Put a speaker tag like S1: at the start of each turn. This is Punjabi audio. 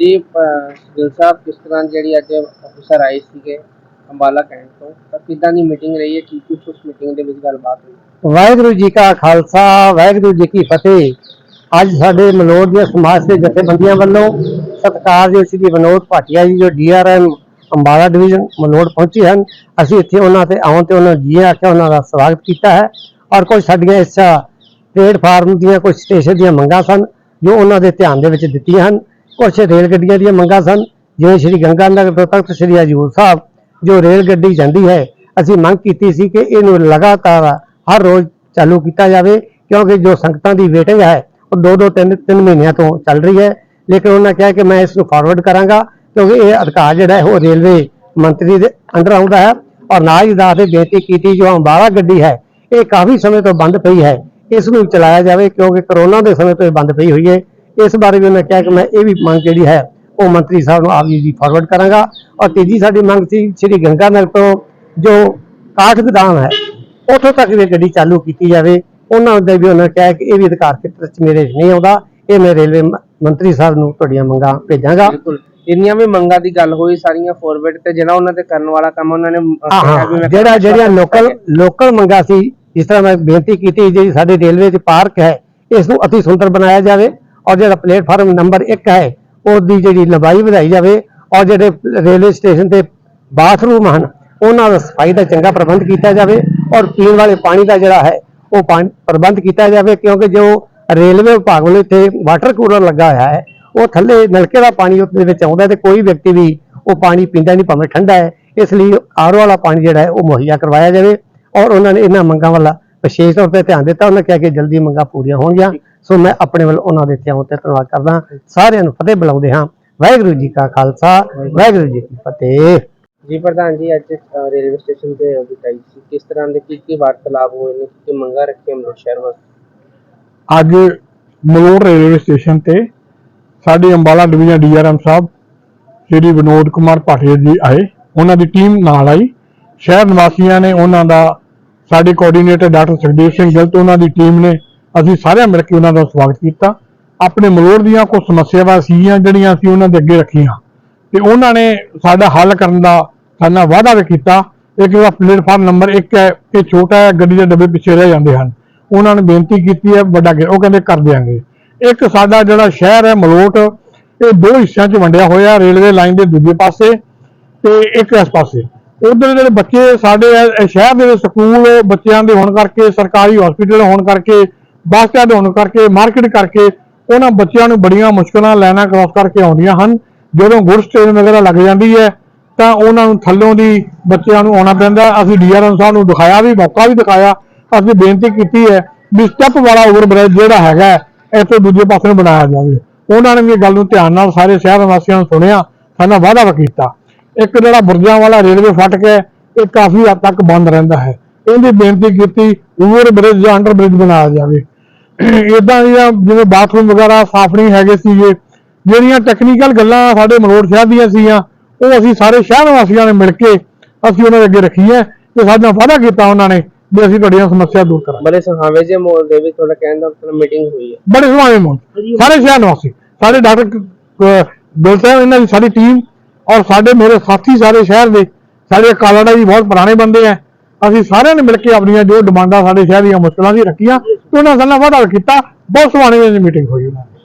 S1: ਜੀ ਅਹ, ਗਿੱਲ ਸਾਹਿਬ ਕਿਸ ਤਰ੍ਹਾਂ ਜਿਹੜੀ ਅੱਜ ਅਫਸਰ ਆਏ ਸੀਗੇ ਅੰਬਾਲਾ ਕੈਂਟ ਤੋਂ? ਤਾਂ ਕਿੱਦਾਂ ਦੀ ਮੀਟਿੰਗ ਰਹੀ ਹੈ? ਕੀ ਕੁਝ ਉਸ ਮੀਟਿੰਗ ਦੇ ਵਿੱਚ ਗੱਲਬਾਤ ਹੋਈ?
S2: ਵਾਹਿਗੁਰੂ ਜੀ ਕਾ ਖਾਲਸਾ ਵਾਹਿਗੁਰੂ ਜੀ ਕੀ ਫਤਿਹ। ਅੱਜ ਸਾਡੇ ਮਲੋਟ ਦੀਆਂ ਸਮਾਜ ਦੇ ਜਥੇਬੰਦੀਆਂ ਵੱਲੋਂ ਸਤਿਕਾਰਯੋਗ ਸ੍ਰੀ ਵਿਨੋਦ ਭਾਟੀਆ ਜੀ ਜੋ ਡੀਆਰਐਮ ਅੰਬਾਲਾ ਡਿਵੀਜ਼ਨ ਮਲੋਟ ਪਹੁੰਚੇ ਹਨ ਅਸੀਂ ਇੱਥੇ ਉਹਨਾਂ ਤੇ ਆਉਣ ਤੇ ਉਹਨਾਂ ਨੂੰ ਜੀ ਆਖਿਆ ਉਹਨਾਂ ਦਾ ਸਵਾਗਤ ਕੀਤਾ ਹੈ। ਔਰ ਕੁਝ ਸਾਡੀਆਂ ਇਸ ਪਲੇਟਫਾਰਮ ਦੀਆਂ ਕੁਝ ਸਟੇਸ਼ਨ ਦੀਆਂ ਮੰਗਾਂ ਸਨ ਜੋ ਉਹਨਾਂ ਦੇ ਧਿਆਨ ਦੇ ਵਿੱਚ ਦਿੱਤੀਆਂ ਹਨ। ਕੁਝ ਰੇਲ ਗੱਡੀਆਂ ਦੀਆਂ ਮੰਗਾਂ ਸਨ, ਜਿਵੇਂ ਸ਼੍ਰੀ ਗੰਗਾ ਨਗਰ ਤੋਂ ਤਖਤ ਸ਼੍ਰੀ ਹਜੂਰ ਸਾਹਿਬ, ਜੋ ਰੇਲ ਗੱਡੀ ਜਾਂਦੀ ਹੈ। ਅਸੀਂ ਮੰਗ ਕੀਤੀ ਸੀ ਕਿ ਇਹਨੂੰ ਲਗਾਤਾਰ ਹਰ ਰੋਜ਼ ਚਾਲੂ ਕੀਤਾ ਜਾਵੇ, ਕਿਉਂਕਿ ਜੋ ਸੰਗਤਾਂ ਦੀ ਵੇਟਿੰਗ ਹੈ, ਉਹ ਦੋ ਦੋ ਤਿੰਨ ਤਿੰਨ ਮਹੀਨਿਆਂ ਤੋਂ ਚੱਲ ਰਹੀ ਹੈ। ਲੇਕਿਨ ਉਹਨਾਂ ਕਿਹਾ ਕਿ ਮੈਂ ਇਸ ਨੂੰ ਫਾਰਵਰਡ ਕਰਾਂਗਾ, ਕਿਉਂਕਿ ਇਹ ਅਧਿਕਾਰ ਜਿਹੜਾ ਹੈ, ਉਹ ਰੇਲਵੇ ਮੰਤਰੀ ਦੇ ਅੰਡਰ ਆਉਂਦਾ ਹੈ। ਔਰ ਨਾਲ ਹੀ ਦਾਸ ਦੇ ਬੇਨਤੀ ਕੀਤੀ, ਜੋ ਅੰਬਾਲਾ ਗੱਡੀ ਹੈ, ਇਹ ਕਾਫੀ ਸਮੇਂ ਤੋਂ ਬੰਦ ਪਈ ਹੈ। ਇਸ ਨੂੰ ਚਲਾਇਆ ਜਾਵੇ, ਕਿਉਂਕਿ ਕਰੋਨਾ ਦੇ ਸਮੇਂ ਤੋਂ ਇਹ ਬੰਦ ਪਈ ਹੋਈ ਹੈ। ਇਸ ਬਾਰੇ ਵੀ ਉਹਨਾਂ ਕਿਹਾ ਕਿ ਮੈਂ ਇਹ ਵੀ ਮੰਗ ਜਿਹੜੀ ਹੈ ਉਹ ਮੰਤਰੀ ਸਾਹਿਬ ਨੂੰ ਆਪ ਜੀ ਦੀ ਫਾਰਵਰਡ ਕਰਾਂਗਾ। ਔਰ ਤੀਜੀ ਸਾਡੀ ਮੰਗ ਸੀ ਸ੍ਰੀ ਗੰਗਾ ਨਗਰ ਤੋਂ ਜੋ ਕਾਠ ਗੋਦਾਮ ਹੈ ਉੱਥੋਂ ਤੱਕ ਵੀ ਗੱਡੀ ਚਾਲੂ ਕੀਤੀ ਜਾਵੇ। ਉਹਨਾਂ ਦੇ ਵੀ ਉਹਨਾਂ ਕਿਹਾ ਕਿ ਇਹ ਵੀ ਅਧਿਕਾਰ ਖੇਤਰ ਚ ਮੇਰੇ ਨਹੀਂ ਆਉਂਦਾ। ਇਹ ਮੈਂ ਰੇਲਵੇ ਮ- ਮੰਤਰੀ ਸਾਹਿਬ ਨੂੰ ਤੁਹਾਡੀਆਂ ਮੰਗਾਂ ਭੇਜਾਂਗਾ।
S1: ਬਿਲਕੁਲ। ਜਿੰਨੀਆਂ ਵੀ ਮੰਗਾਂ ਦੀ ਗੱਲ ਹੋਈ ਸਾਰੀਆਂ ਫਾਰਵਰਡ ਤੇ ਜਿਹੜਾ ਉਹਨਾਂ ਤੇ ਕਰਨ ਵਾਲਾ ਕੰਮ ਉਹਨਾਂ ਨੇ ਮੈਂ
S2: ਜਿਹੜਾ ਜਿਹੜੀਆਂ ਲੋਕਲ ਲੋਕਲ ਮੰਗਾਂ ਸੀ ਜਿਸ ਤਰ੍ਹਾਂ ਮੈਂ ਬੇਨਤੀ ਕੀਤੀ ਜਿਹੜੀ ਸਾਡੇ ਰੇਲਵੇ 'ਚ ਪਾਰਕ ਹੈ ਇਸ ਨੂੰ ਅਤੀ ਸੁੰਦਰ ਬਣਾਇਆ ਜਾਵੇ। ਔਰ ਜਿਹੜਾ ਪਲੇਟਫਾਰਮ ਨੰਬਰ 1 ਹੈ ਉਹਦੀ ਜਿਹੜੀ ਲੰਬਾਈ ਵਧਾਈ ਜਾਵੇ ਔਰ ਜਿਹੜੇ ਰੇਲਵੇ ਸਟੇਸ਼ਨ ਤੇ ਬਾਥਰੂਮ ਹਨ, ਉਹਨਾਂ ਦਾ ਸਫ਼ਾਈ ਦਾ ਚੰਗਾ ਪ੍ਰਬੰਧ ਕੀਤਾ ਜਾਵੇ ਔਰ ਪੀਣ ਵਾਲੇ ਪਾਣੀ ਦਾ ਜਿਹੜਾ ਹੈ, ਉਹ ਪਾਣੀ, ਪ੍ਰਬੰਧ ਕੀਤਾ ਜਾਵੇ, ਕਿਉਂਕਿ ਜੋ ਰੇਲਵੇ ਵਿਭਾਗ ਵੱਲੋਂ ਇੱਥੇ ਵਾਟਰ ਕੂਲਰ ਲੱਗਾ ਹੋਇਆ ਹੈ, ਉਹ ਥੱਲੇ ਨਲਕੇ ਦਾ ਪਾਣੀ ਉਹਦੇ ਵਿੱਚ ਆਉਂਦਾ ਤੇ ਕੋਈ ਵਿਅਕਤੀ ਵੀ ਉਹ ਪਾਣੀ ਪੀਂਦਾ ਨਹੀਂ, ਭਾਵੇਂ ਠੰਡਾ ਹੈ, ਇਸ ਲਈ ਆਰਓ ਵਾਲਾ ਪਾਣੀ ਜਿਹੜਾ ਹੈ, ਉਹ ਮੁਹੱਈਆ ਕਰਵਾਇਆ ਜਾਵੇ ਔਰ ਉਹਨਾਂ ਨੇ ਇਹਨਾਂ ਮੰਗਾਂ ਵੱਲ ਵਿਸ਼ੇਸ਼ ਤੌਰ ਤੇ ਧਿਆਨ ਦਿੱਤਾ, ਉਹਨਾਂ ਕਿਹਾ ਕਿ ਜਲਦੀ ਮੰਗਾਂ ਪੂਰੀਆਂ ਹੋਣਗੀਆਂ। ਸੋ ਮੈਂ ਆਪਣੇ ਵੱਲ ਉਹਨਾਂ ਦੇ ਆਉਣ ਤੇ ਧੰਨਵਾਦ ਕਰਦਾ ਸਾਰਿਆਂ ਨੂੰ ਫਤਿਹ ਬੁਲਾਉਂਦੇ ਹਾਂ। ਵਾਹਿਗੁਰੂ ਜੀ ਕਾ ਖਾਲਸਾ ਵਾਹਿਗੁਰੂ ਜੀ ਕੀ ਫਤਿਹ।
S1: ਜੀ ਪ੍ਰਧਾਨ ਜੀ ਅੱਜ ਰੇਲਵੇ ਸਟੇਸ਼ਨ ਤੇ ਬਿਤਾਈ ਸੀ। ਕਿਸ ਤਰ੍ਹਾਂ ਦੇ ਕੀ ਕੀ ਵਾਰਤਾਲਾਪ ਹੋਏ ਨੇ? ਕੀ ਕੀ ਮੰਗਾਂ ਰੱਖੀਆਂ ਅਮਰੋਟ ਸ਼ਹਿਰ ਵਾਸਤੇ?
S3: ਅੱਜ ਮਲੋਟ ਰੇਲਵੇ ਸਟੇਸ਼ਨ ਤੇ ਸਾਡੇ ਅੰਬਾਲਾ ਡਿਵੀਜ਼ਨ ਡੀਆਰਐਮ ਸਾਹਿਬ ਸ਼੍ਰੀ ਵਿਨੋਦ ਕੁਮਾਰ ਭਾਟੀਆ ਜੀ ਆਏ। ਉਹਨਾਂ ਦੀ ਟੀਮ ਨਾਲ ਆਈ। ਸ਼ਹਿਰ ਨਿਵਾਸੀਆਂ ਨੇ ਉਹਨਾਂ ਦਾ ਸਾਡੇ ਕੋਆਰਡੀਨੇਟਰ ਡਾਕਟਰ ਸੁਖਦੇਵ ਸਿੰਘ ਗਿੱਲ ਤੇ ਉਹਨਾਂ ਦੀ ਟੀਮ ਨੇ ਅਸੀਂ ਸਾਰਿਆਂ ਮਿਲ ਕੇ ਉਹਨਾਂ ਦਾ ਸਵਾਗਤ ਕੀਤਾ। ਆਪਣੇ ਮਲੋਟ ਦੀਆਂ ਕੁਝ ਸਮੱਸਿਆਵਾਂ ਸੀਗੀਆਂ ਜਿਹੜੀਆਂ ਅਸੀਂ ਉਹਨਾਂ ਦੇ ਅੱਗੇ ਰੱਖੀਆਂ। ਤੇ ਉਹਨਾਂ ਨੇ ਸਾਡਾ ਹੱਲ ਕਰਨ ਦਾ ਸਾਡਾ ਵਾਅਦਾ ਵੀ ਕੀਤਾ। ਇੱਕ ਜਿਹੜਾ ਪਲੇਟਫਾਰਮ ਨੰਬਰ 1 ਹੈ, ਇਹ ਛੋਟਾ ਹੈ, ਗੱਡੀ ਦੇ ਡੱਬੇ ਪਿੱਛੇ ਰਹਿ ਜਾਂਦੇ ਹਨ। ਉਹਨਾਂ ਨੇ ਬੇਨਤੀ ਕੀਤੀ ਹੈ, ਵੱਡਾ ਉਹ ਕਹਿੰਦੇ ਕਰ ਦਿਆਂਗੇ। ਇੱਕ ਸਾਡਾ ਜਿਹੜਾ ਸ਼ਹਿਰ ਹੈ, ਮਲੋਟ, ਇਹ ਦੋ ਹਿੱਸਿਆਂ 'ਚ ਵੰਡਿਆ ਹੋਇਆ, ਰੇਲਵੇ ਲਾਈਨ ਦੇ ਦੂਜੇ ਪਾਸੇ ਤੇ ਇੱਕ ਇਸ ਪਾਸੇ। ਉਧਰ ਜਿਹੜੇ ਬੱਚੇ ਸਾਡੇ ਸ਼ਹਿਰ ਦੇ ਸਕੂਲ ਬੱਚਿਆਂ ਦੇ ਹੋਣ ਕਰਕੇ, ਸਰਕਾਰੀ ਹਸਪੀਟਲ ਹੋਣ ਕਰਕੇ ਬੱਸ ਸਟੈਂਡ ਹੋਣ ਕਰਕੇ ਮਾਰਕੀਟ ਕਰਕੇ ਉਹਨਾਂ ਬੱਚਿਆਂ ਨੂੰ ਬੜੀਆਂ ਮੁਸ਼ਕਲਾਂ ਲਾਈਨਾਂ ਕ੍ਰਾਸ ਕਰਕੇ ਆਉਂਦੀਆਂ ਹਨ। ਜਦੋਂ ਗੁੜ ਸਟੇਸ਼ਨ ਵਗੈਰਾ ਲੱਗ ਜਾਂਦੀ ਹੈ ਤਾਂ ਉਹਨਾਂ ਨੂੰ ਥੱਲੋਂ ਦੀ ਬੱਚਿਆਂ ਨੂੰ ਆਉਣਾ ਪੈਂਦਾ। ਹੈ। ਅਸੀਂ ਡੀਆਰਐਮ ਸਾਹਿਬ ਨੂੰ ਦਿਖਾਇਆ ਵੀ ਮੌਕਾ ਵੀ ਦਿਖਾਇਆ। ਅਸੀਂ ਬੇਨਤੀ ਕੀਤੀ ਹੈ ਵੀ ਸਟੈਪ ਵਾਲਾ ਓਵਰਬ੍ਰਿਜ ਜਿਹੜਾ ਹੈਗਾ ਹੈ, ਇੱਥੇ ਦੂਜੇ ਪਾਸੇ ਨੂੰ ਬਣਾਇਆ ਜਾਵੇ। ਉਹਨਾਂ ਨੇ ਵੀ ਇਹ ਗੱਲ ਨੂੰ ਧਿਆਨ ਨਾਲ ਸਾਰੇ ਸ਼ਹਿਰ ਵਾਸੀਆਂ ਨੂੰ ਸੁਣਿਆ ਸਾਡਾ ਵਾਅਦਾ ਵੀ ਕੀਤਾ। ਇੱਕ ਜਿਹੜਾ ਬੁਰਜਾਂ ਵਾਲਾ ਰੇਲਵੇ ਫਟਕ ਹੈ ਇਹ ਕਾਫੀ ਹੱਦ ਤੱਕ ਬੰਦ ਰਹਿੰਦਾ ਹੈ। ਇਹਦੀ ਬੇਨਤੀ ਕੀਤੀ ਓਵਰ ਬ੍ਰਿਜ ਜਾਂ ਅੰਡਰ ਬ੍ਰਿਜ ਬਣਾਇਆ ਜਾਵੇ। ਇਦਾਂ ਦੀਆਂ ਜਿਵੇਂ ਬਾਥਰੂਮ ਵਗੈਰਾ ਸਾਫ਼ ਨਹੀਂ ਹੈਗੇ ਸੀਗੇ ਜਿਹੜੀਆਂ ਟੈਕਨੀਕਲ ਗੱਲਾਂ ਸਾਡੇ ਮਲੋਟ ਸ਼ਹਿਰ ਦੀਆਂ ਸੀਗੀਆਂ ਉਹ ਅਸੀਂ ਸਾਰੇ ਸ਼ਹਿਰ ਵਾਸੀਆਂ ਨੇ ਮਿਲ ਕੇ ਅਸੀਂ ਉਹਨਾਂ ਦੇ ਅੱਗੇ ਰੱਖੀਆਂ ਤੇ ਸਾਡਾ ਵਾਅਦਾ ਕੀਤਾ ਉਹਨਾਂ ਨੇ ਵੀ ਅਸੀਂ ਤੁਹਾਡੀਆਂ ਸਮੱਸਿਆ ਦੂਰ ਕਰਾਂਗੇ।
S1: ਬੜੇ ਸੁਹਾਵੇ ਜੇ ਮੋਲ ਦੇ ਵਿੱਚ ਤੁਹਾਡਾ ਕਹਿਣ ਦਾ ਮਤਲਬ ਮੀਟਿੰਗ ਹੋਈ ਹੈ।
S3: ਬੜੇ ਸੁਭਾਵੇਂ ਮੋਨ ਸਾਰੇ ਸ਼ਹਿਰ ਨਿਵਾਸੀ ਸਾਡੇ ਡਾਕਟਰ ਗਿੱਲ ਸਾਹਿਬ ਇਹਨਾਂ ਦੀ ਸਾਡੀ ਟੀਮ ਔਰ ਸਾਡੇ ਮੇਰੇ ਸਾਥੀ ਸਾਰੇ ਸ਼ਹਿਰ ਦੇ ਸਾਡੇ ਕਾਲਾੜਾ ਜੀ ਬਹੁਤ ਪੁਰਾਣੇ ਬੰਦੇ ਆ। ਅਸੀਂ ਸਾਰਿਆਂ ਨੇ ਮਿਲ ਕੇ ਆਪਣੀਆਂ ਜੋ ਡਿਮਾਂਡਾਂ ਸਾਡੇ ਸ਼ਹਿਰ ਦੀਆਂ ਮੁਸ਼ਕਲਾਂ ਦੀ ਰੱਖੀਆਂ ਤੇ ਉਹਨਾਂ ਨਾਲ ਵਾਅਦਾ ਕੀਤਾ। ਬਹੁਤ ਸੁਹਾਣੇ ਦੀ ਮੀਟਿੰਗ ਹੋਈ ਉਹਨਾਂ ਦੀ।